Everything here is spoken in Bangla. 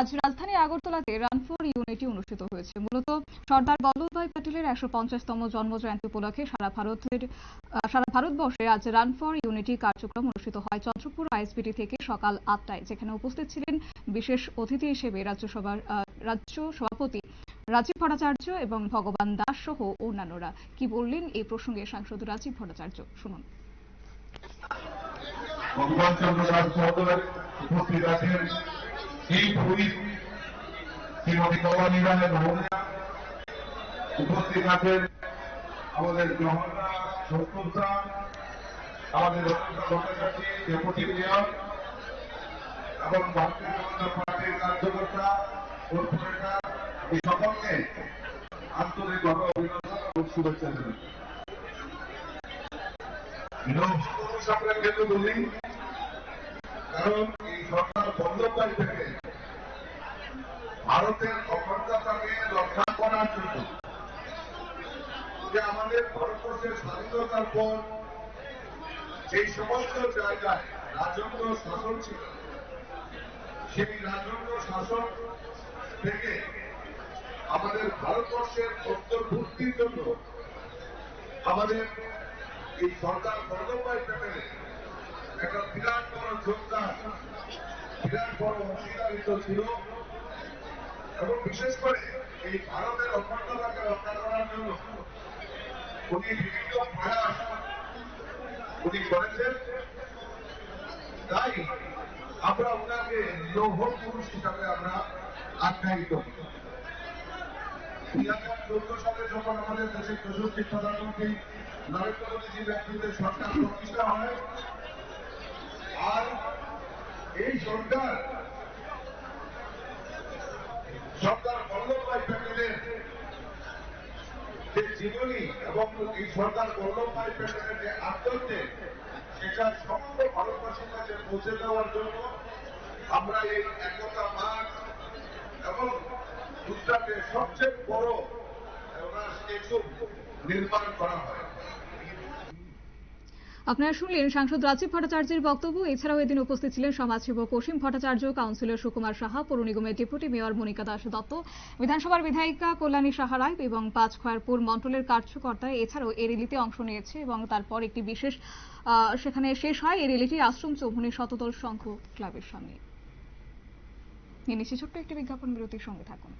আজ রাজধানী আগরতলাতে রান ফর ইউনিটি অনুষ্ঠিত হয়েছে। মূলত সর্দার বল্লভভাই প্যাটেলের একশো পঞ্চাশতম জন্মজয়ন্তী উপলক্ষে সারা ভারতের সারা ভারতবর্ষে আজ রান ফর ইউনিটি কার্যক্রম অনুষ্ঠিত হয় চন্দ্রপুর আইএসবিটি থেকে সকাল আটটায়, যেখানে উপস্থিত ছিলেন বিশেষ অতিথি হিসেবে রাজ্যসভার রাজ্য সভাপতি রাজীব ভট্টাচার্য এবং ভগবান দাস সহ অন্যান্যরা। কি বললেন এই প্রসঙ্গে সাংসদ রাজীব ভট্টাচার্য? শুনুন। ভগবান উপস্থিত আছেন। এই পুলিশ শ্রীমতী কমল ইরানের ভৌমিয়া উপস্থিত আছেন আমাদের গ্রহণরা সত্যতা আমাদের ডেপুটি মেয়র, এবং ভারতীয় জনতা পার্টির কার্যকর্তা, কর্পোরেটর এই সকলকে আন্তরিক অভিনন্দন এবং শুভেচ্ছা জানাই। কেন বলি কারণ এই সরকার বন্দ্যোপাধ্যায় থেকে ভারতের অখণ্ডতাকে রক্ষা করার জন্য যে আমাদের ভারতবর্ষের স্বাধীনতার পর সেই সমস্ত জায়গায় রাজন্য শাসন ছিল, সেই রাজন্য শাসন থেকে আমাদের ভারতবর্ষের অন্তর্ভুক্তির জন্য আমাদের এই সরকার বন্দ্যোপাধ্যায় প্যানেলে একটা বিরাট বড় যোগদান, বিরাট বড় অংশীদারিত্ব ছিল। এবং বিশেষ করে এই ভারতের অখণ্ডতাকে রক্ষা করার জন্য উনি বিভিন্ন উনি করেছেন। তাই আমরা ওনাকে লৌহ পুরুষ হিসাবে আমরা আখ্যায়িত দুই হাজার চোদ্দ সালে যখন আমাদের দেশের চৌষট্টি প্রধানমন্ত্রী নরেন্দ্র মোদীজির নেতৃত্বে সরকার প্রতিষ্ঠা হয়, আর এই সরকার সরকার বল্লভভাই প্যাটেলের যে জীবনী এবং এই সরকার বল্লভভাই প্যাটেলের যে আত্মত্যাগ সেটা সমস্ত ভারতবাসীর কাছে পৌঁছে দেওয়ার জন্য আমরা এই একতা মাঠ এবং গুজরাটের সবচেয়ে বড় স্ট্যাচু নির্মাণ করা হয়। আপনারা শুনলেন সাংসদ রাজীব ভট্টাচার্যের বক্তব্য। এছাড়াও এদিন উপস্থিত ছিলেন সমাজসেবক অসীম ভট্টাচার্য, কাউন্সিলর সুকুমার সাহা, পৌর নিগমের ডেপুটি মেয়র মনিকা দাস দত্ত, বিধানসভার বিধায়িকা কল্যাণী সাহা রায় এবং পাঁচখয়ারপুর মন্ডলের কার্যকর্তা এছাড়াও এই র্যালিতে অংশ নিয়েছে এবং তারপর একটি বিশেষ সেখানে শেষ হয়। এই র্যালিটি আশ্রম চৌমুনি শতদল সংঘ ক্লাবের সামনে। ছোট্ট একটি বিজ্ঞাপন বিরতির সঙ্গে থাকুন।